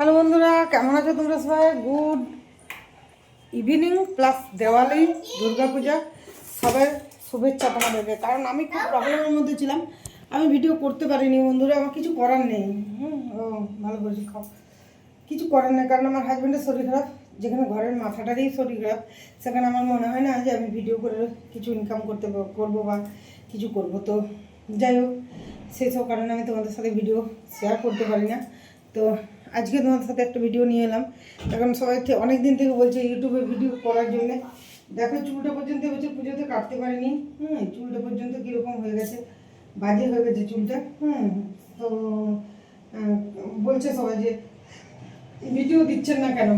Hello বন্ধুরা, কেমন আছো তোমরা সবাই? Good evening plus Diwali, Durga Puja, সবাই শুভেচ্ছা তোমাদেরকে। কারণ আমি খুব প্রবলেমের মধ্যে ছিলাম। আমি ভিডিও করতে পারিনি বন্ধুরা, আমার কিছু করার নেই। হুম, ও, ভালো করেছি, খাও। কিছু করার নেই, কারণ আমার হাজব্যান্ডের শরীর খারাপ, যেখানে ঘরের মাথাটারই শরীর খারাপ, সেখানে আমার মনে হয় না যে আমি ভিডিও করে কিছু ইনকাম করতে করব বা কিছু করব তো। যাই হোক সেসব কারণে আমি তোমাদের সাথে ভিডিও শেয়ার করতে পারি না। তো আজকে তোমাদের সাথে একটা ভিডিও নিয়ে এলাম। এখন সবাই অনেক দিন থেকে বলছে ইউটিউবে ভিডিও করার জন্য। দেখো, চুলটা পর্যন্ত এবছর পুজোতে কাটতে পারিনি। হুম, চুলটা পর্যন্ত কীরকম হয়ে গেছে? বাজে হয়ে গেছে চুলটা। হুম, তো বলছে সবাই যে ভিডিও দিচ্ছেন না কেন?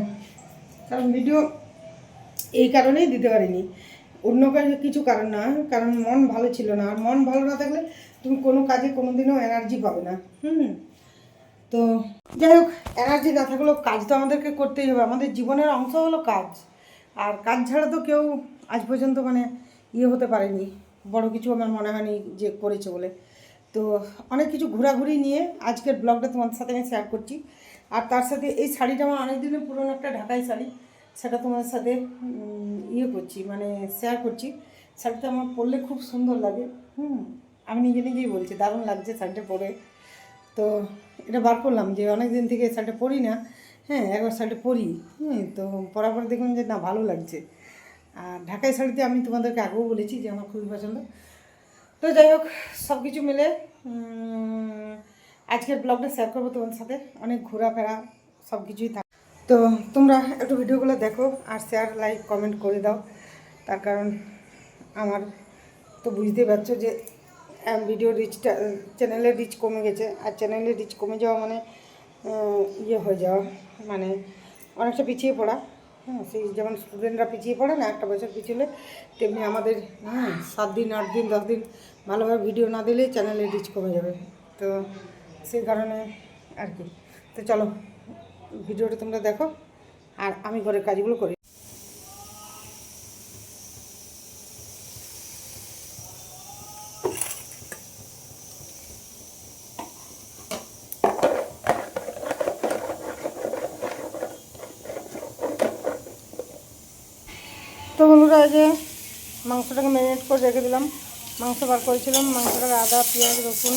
কারণ ভিডিও এই কারণেই দিতে পারিনি। অন্য কাজে কিছু কারণ না, কারণ মন ভালো ছিল না। আর মন ভালো না থাকলে তুমি কোনো কাজে কোনো দিনও এনার্জি পাবে না। হুম, তো যাই হোক এনার্জি না থাকলেও কাজ তো আমাদেরকে করতেই হবে। আমাদের জীবনের অংশ হলো কাজ। আর কাজ ছাড়া তো কেউ আজ পর্যন্ত মানে ইয়ে হতে পারেনি। বড় কিছু আমার মনে হয়নি যে করেছে বলে। তো অনেক কিছু ঘোরাঘুরি নিয়ে আজকের ব্লগটা তোমার সাথে আমি শেয়ার করছি। আর তার সাথে এই শাড়িটা আমার অনেক দিনের পুরনো একটা ঢাকাই শাড়ি। সেটা তোমার সাথে ইয়ে করছি মানে শেয়ার করছি। শাড়িটা আমার পরলে খুব সুন্দর লাগে। হুম, আমি নিজে নিজেই বলছি, দারুণ লাগছে শাড়িটা পরে। তো এটা বার করলাম যে অনেক দিন থেকে শাড়িটা পরি না। হ্যাঁ একবার শাড়িটা পরি। হ্যাঁ তো পরার পর দেখুন যে না, ভালো লাগছে। আর ঢাকাই শাড়িতে আমি তোমাদেরকে আগেও বলেছি যে আমার খুবই পছন্দ। তো যাই হোক সব কিছু মিলে আজকের ব্লগটা শেয়ার করব তোমাদের সাথে। অনেক ঘোরাফেরা সব কিছুই থাকে তো তোমরা একটু ভিডিওগুলো দেখো আর শেয়ার লাইক কমেন্ট করে দাও। তার কারণ আমার তো বুঝতেই পারছ যে ভিডিও রিচটা চ্যানেলের রিচ কমে গেছে। আর চ্যানেলের রিচ কমে যাওয়া মানে ইয়ে হয়ে যাওয়া মানে অনেকটা পিছিয়ে পড়া। হ্যাঁ সেই যেমন স্টুডেন্টরা পিছিয়ে পড়ে না, একটা বছর পিছলে তেমনি আমাদের হ্যাঁ সাত দিন, আট দিন, দশ দিন ভালোভাবে ভিডিও না দিলে চ্যানেলের রিচ কমে যাবে। তো সেই কারণে আর কি। তো চলো ভিডিওটা তোমরা দেখো, আর আমি ঘরের কাজগুলো করি। তো বন্ধুরা, এই যে মাংসটাকে ম্যারিনেট করে রেখে দিলাম। মাংস বার করেছিলাম। মাংসটাকে আদা, পেঁয়াজ, রসুন,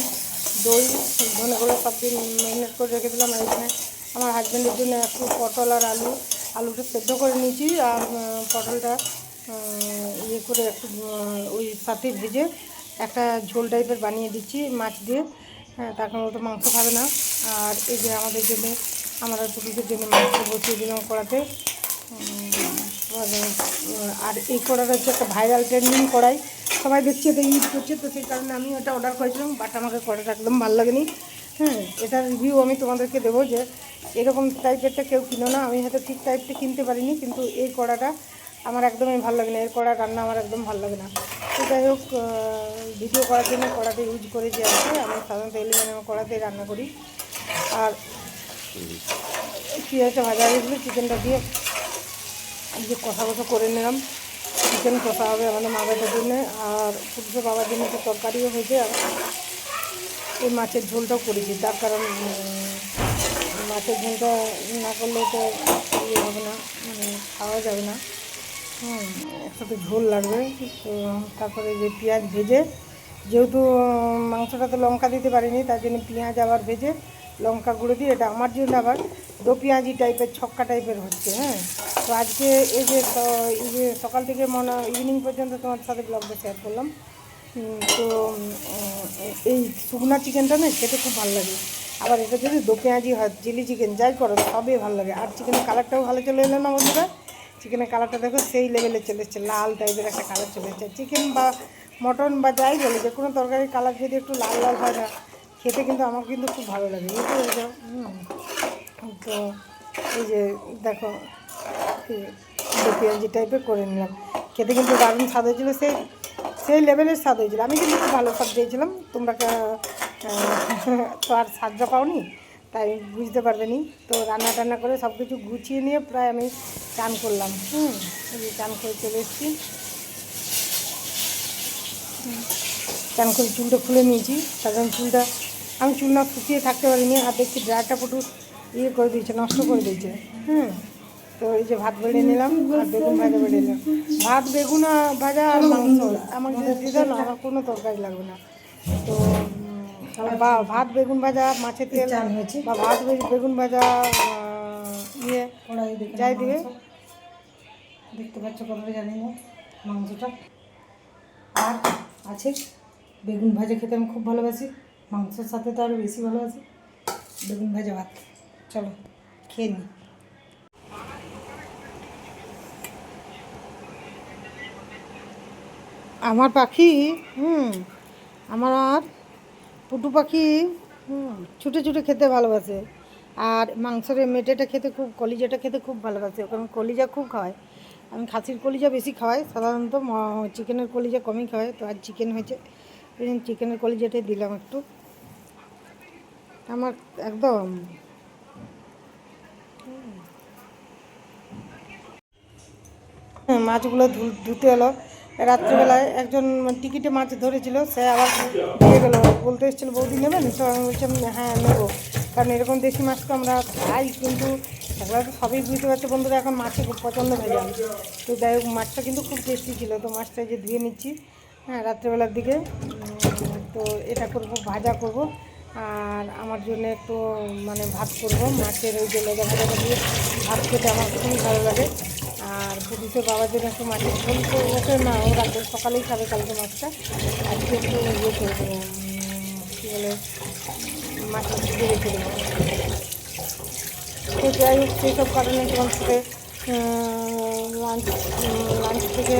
দই, ধনে ধনেগুলো সব দিয়ে ম্যারিনেট করে রেখে দিলাম। এখানে আমার হাজব্যান্ডের জন্য একটু পটল আর আলু, আলুটা সেদ্ধ করে নিয়েছি। আর পটলটা ইয়ে করে একটু ওই সাথে ভেজে একটা ঝোল টাইপের বানিয়ে দিচ্ছি মাছ দিয়ে। হ্যাঁ তার কারণ তো মাংস খাবে না। আর এই যে আমাদের জন্য, আমরা পুরুষের জন্য মাংস বসিয়ে দিলাম কড়াতে। আর এই কড়াটা হচ্ছে একটা ভাইরাল ট্রেন্ডিং কড়াই। সবাই দেখছে এটা ইউজ করছে, তো সেই কারণে আমি ওটা অর্ডার করেছিলাম বাট আমাকে কড়াটা একদম ভালো লাগেনি। হ্যাঁ এটার রিভিউ আমি তোমাদেরকে দেবো যে, এরকম টাইপেরটা কেউ কিনো না। আমি হয়তো ঠিক টাইপটা কিনতে পারিনি, কিন্তু এই কড়াটা আমার একদমই ভালো লাগে না। এর কড়া রান্না আমার একদম ভালো লাগে না। তো যাই হোক ভিডিও করার জন্য কড়াটা ইউজ করে যে আছে, আমি সাধারণত এলিমেন্ট কড়াতেই রান্না করি। আর কী পেঁয়াজটা ভাজা হয়েছিল চিকেনটা দিয়ে আজকে কষা কষা করে নিলাম। চিকেন কষা হবে আমাদের মা বেটার জন্য আর পুরুষের বাবার জন্য তো তরকারিও হয়েছে আর এই মাছের ঝোলটাও করেছি। তার কারণ মাছের ঝোলটা না করলে তো ইয়ে হবে না মানে খাওয়া যাবে না। হুম একসাথে ঝোল লাগবে। তো তারপরে যে পেঁয়াজ ভেজে যেহেতু উম, মাংসটাতে লঙ্কা দিতে পারিনি তার জন্য পেঁয়াজ আবার ভেজে লঙ্কা গুঁড়ো দিয়ে এটা আমার জন্য আবার দো পেঁয়াজি টাইপের ছক্কা টাইপের হচ্ছে হ্যাঁ। তো আজকে এই যে এই যে সকাল থেকে মনে ইভিনিং পর্যন্ত তোমার সাথে ব্লগটা শেয়ার করলাম। তো এই শুকনা চিকেনটা না খেতে খুব ভালো লাগে। আবার এটা যদি দো পেঁয়াজি হয় চিলি চিকেন যাই করো সবই ভালো লাগে। আর চিকেনের কালারটাও ভালো চলে এলো না বন্ধুরা? চিকেনের কালারটা দেখো, সেই লেভেলে চলে এসছে। লাল টাইপের একটা কালার চলে এসছে। চিকেন বা মটন বা যাই বলে, যে কোনো তরকারির কালার যদি একটু লাল লাল হয় না, খেতে কিন্তু আমার কিন্তু খুব ভালো লাগে। বুঝতে পেরেছ। তো, এই যে দেখো পেঁয়াজি টাইপের করে নিলাম। খেতে কিন্তু দারুণ স্বাদ হয়েছিল, সেই সেই লেভেলের স্বাদ হয়েছিল। আমি কিন্তু খুব ভালো স্বাদ দিয়েছিলাম তোমরা তো আর স্বাদটা পাওনি, তাই বুঝতে পারবে নি। তো রান্না টান্না করে সব কিছু গুছিয়ে নিয়ে প্রায় আমি চান করলাম। হুম চান করে চলে এসেছি। চান করে চুলটা খুলে নিয়েছি। সাধারণ চুলটা, আমি চুল না থাকতে পারিনি আর দেখছি ড্রায়ারটা পুটু ইয়ে করে দিয়েছে, নষ্ট করে দিয়েছে। হুম। তো এই যে ভাত বেড়ে নিলাম আর বেগুন ভাজা বেড়ে নিলাম। ভাত বেগুন ভাজা আর মাংস। আমাকে যদি দিয়ে না আমার কোনো তরকারি লাগবে না। তো বা ভাত বেগুন ভাজা মাছের তেল বা ভাত বেগুন ভাজা ইয়ে যাই দিবে দেখতে পাচ্ছ কতটা জানি না মাংসটা। আর আছে বেগুন ভাজা খেতে আমি খুব ভালোবাসি। মাংসের সাথে তো আরও বেশি ভালোবাসি বেগুন ভাজা ভাত। চলো খেয়ে নিই আমার পাখি, হুম, আমার পুটু পাখি, হুম, ছুটে ছুটে খেতে ভালোবাসে। আর মাংসের মেটেটা খেতে খুব, কলিজাটা খেতে খুব ভালোবাসে। কারণ কলিজা খুব খাওয়ায় আমি খাসির কলিজা বেশি খাওয়াই। সাধারণত চিকেনের কলিজা কমই খাওয়াই। তো আজ চিকেন হয়েছে। চিকেনের কলিজাটাই দিলাম একটু। আমার একদম। মাছগুলো ধুতে এলো। রাত্রিবেলায় একজন টিকিটে মাছ ধরেছিল, সে আবার দিয়ে গেলো। বলতে এসেছিল, বৌদি নেবেন? তো আমি বলছিলাম হ্যাঁ নেব। কারণ এরকম দেশি মাছ তো আমরা খাই, কিন্তু এগুলো তো সবই বুঝতে পারছে বন্ধুরা, এখন মাছে খুব পছন্দ হয়ে যায় তো যাই হোক, মাছটা কিন্তু খুব টেস্টি ছিল। তো মাছটা যে ধুয়ে নিচ্ছি হ্যাঁ রাত্রেবেলার দিকে। তো এটা করব, ভাজা করব। আর আমার জন্য একটু মানে ভাত করব। মাছের ওই যে লেজা ভাজাটা দিয়ে ভাত খেতে আমার খুবই ভালো লাগে। আর পুলিশের বাবার জন্য একটু মাছের ঝোল তো ওকে না ও রাতে সকালেই খাবে কালকে মাছটা আজকে একটু ইয়ে করে দেবো কী বলে মাছের দিয়ে রেখে দেবো। তো যাই হোক, সেই সব কারণে তোমার সাথে লাঞ্চ লাঞ্চ থেকে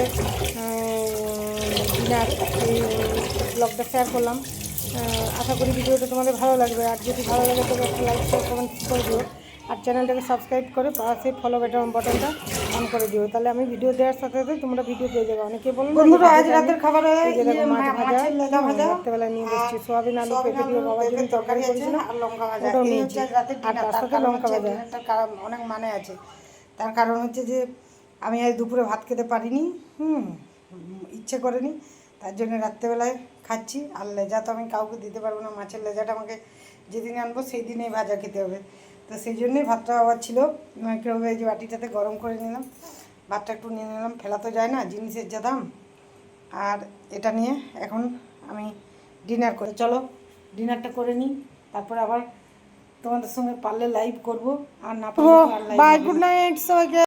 ডিনার এই ব্লগটা শেয়ার করলাম। আশা করি ভিডিওটা তোমাদের ভালো লাগবে। আর যদি ভালো লাগে তবে একটা লাইক শেয়ার কমেন্ট করে দিও। আর চ্যানেলটাকে সাবস্ক্রাইব করে পাশে ফলো বাটন বাটনটা অন করে দিও। তাহলে আমি ভিডিও দেওয়ার সাথে সাথে তোমরা ভিডিও পেয়ে যাবে। অনেকে বলো বন্ধুরা আজ রাতের খাবারে মাছ ভাজা রাত্রেবেলা নিয়ে বসছি সোয়াবিন আলু পেঁপে দিয়ে বাবার জন্য তরকারি করেছিলাম। আর লঙ্কা ভাজা। ওটাও নিয়েছি আর তার সাথে লঙ্কা ভাজা। কারণ অনেক মানে আছে। তার কারণ হচ্ছে যে আমি আজ দুপুরে ভাত খেতে পারিনি। হুম ইচ্ছে করেনি। তার জন্য রাত্রেবেলায় খাচ্ছি। আর লেজা তো আমি কাউকে দিতে পারব না। মাছের লেজাটা আমাকে যেদিন আনব সেই দিনেই ভাজা খেতে হবে। তো সেই জন্যই ভাতটা আবার ছিল। মাইক্রোওয়েভে যে বাটিটাতে গরম করে নিলাম। ভাতটা একটু নিয়ে নিলাম ফেলা তো যায় না জিনিসের যা দাম। আর এটা নিয়ে এখন আমি ডিনার করে। চলো ডিনারটা করে নিই তারপরে আবার তোমাদের সঙ্গে পারলে লাইভ করব। আর না পারলে বাই গুড নাইট সবাইকে।